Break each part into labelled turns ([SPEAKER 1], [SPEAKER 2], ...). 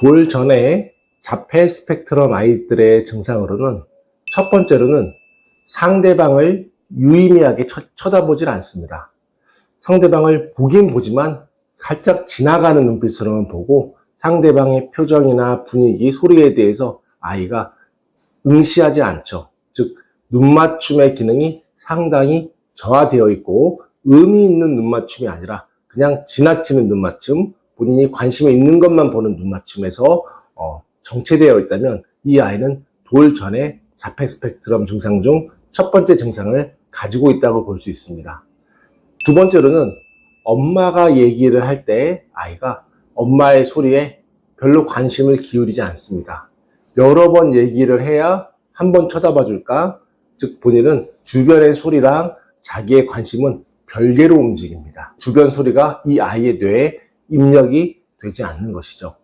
[SPEAKER 1] 돌 전에 자폐 스펙트럼 아이들의 증상으로는 첫 번째로는 상대방을 유의미하게 쳐, 쳐다보질 않습니다. 상대방을 보긴 보지만 살짝 지나가는 눈빛으로만 보고 상대방의 표정이나 분위기, 소리에 대해서 아이가 응시하지 않죠. 즉, 눈맞춤의 기능이 상당히 저하되어 있고 의미 있는 눈맞춤이 아니라 그냥 지나치는 눈맞춤, 본인이 관심이 있는 것만 보는 눈맞춤에서 어, 정체되어 있다면 이 아이는 돌 전에 자폐 스펙트럼 증상 중 첫 번째 증상을 가지고 있다고 볼 수 있습니다. 두 번째로는 엄마가 얘기를 할 때 아이가 엄마의 소리에 별로 관심을 기울이지 않습니다. 여러 번 얘기를 해야 한 번 쳐다봐 줄까? 즉 본인은 주변의 소리랑 자기의 관심은 별개로 움직입니다. 주변 소리가 이 아이의 뇌에 입력이 되지 않는 것이죠.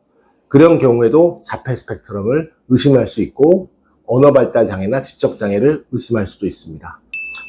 [SPEAKER 1] 그런 경우에도 자폐 스펙트럼을 의심할 수 있고 언어 발달 장애나 지적 장애를 의심할 수도 있습니다.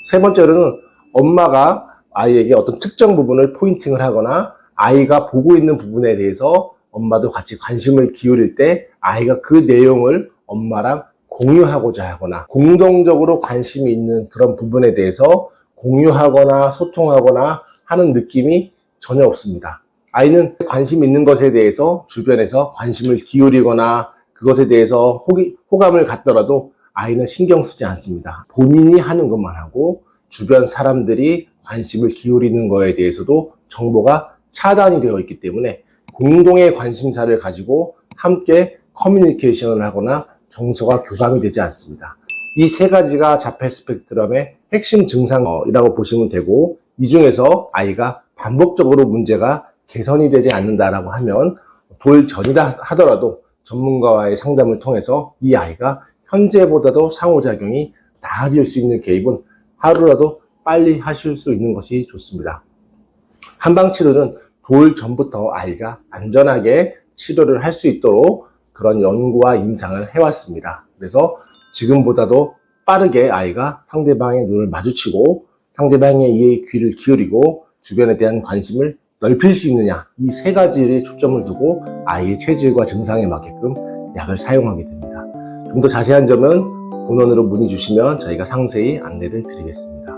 [SPEAKER 1] 세 번째로는 엄마가 아이에게 어떤 특정 부분을 포인팅을 하거나 아이가 보고 있는 부분에 대해서 엄마도 같이 관심을 기울일 때 아이가 그 내용을 엄마랑 공유하고자 하거나 공동적으로 관심이 있는 그런 부분에 대해서 공유하거나 소통하거나 하는 느낌이 전혀 없습니다. 아이는 관심 있는 것에 대해서 주변에서 관심을 기울이거나 그것에 대해서 호기, 호감을 갖더라도 아이는 신경 쓰지 않습니다. 본인이 하는 것만 하고 주변 사람들이 관심을 기울이는 거에 대해서도 정보가 차단이 되어 있기 때문에 공동의 관심사를 가지고 함께 커뮤니케이션을 하거나 정서가 교감이 되지 않습니다. 이 세 가지가 자폐 스펙트럼의 핵심 증상이라고 보시면 되고 이 중에서 아이가 반복적으로 문제가 개선이 되지 않는다라고 하면 돌 전이다 하더라도 전문가와의 상담을 통해서 이 아이가 현재보다도 상호작용이 나아질 수 있는 개입은 하루라도 빨리 하실 수 있는 것이 좋습니다. 한방치료는 돌 전부터 아이가 안전하게 치료를 할 수 있도록 그런 연구와 임상을 해왔습니다. 그래서 지금보다도 빠르게 아이가 상대방의 눈을 마주치고 상대방의 이에 귀를 기울이고 주변에 대한 관심을 넓힐 수 있느냐 이 세 가지를 초점을 두고 아이의 체질과 증상에 맞게끔 약을 사용하게 됩니다. 좀 더 자세한 점은 본원으로 문의 주시면 저희가 상세히 안내를 드리겠습니다.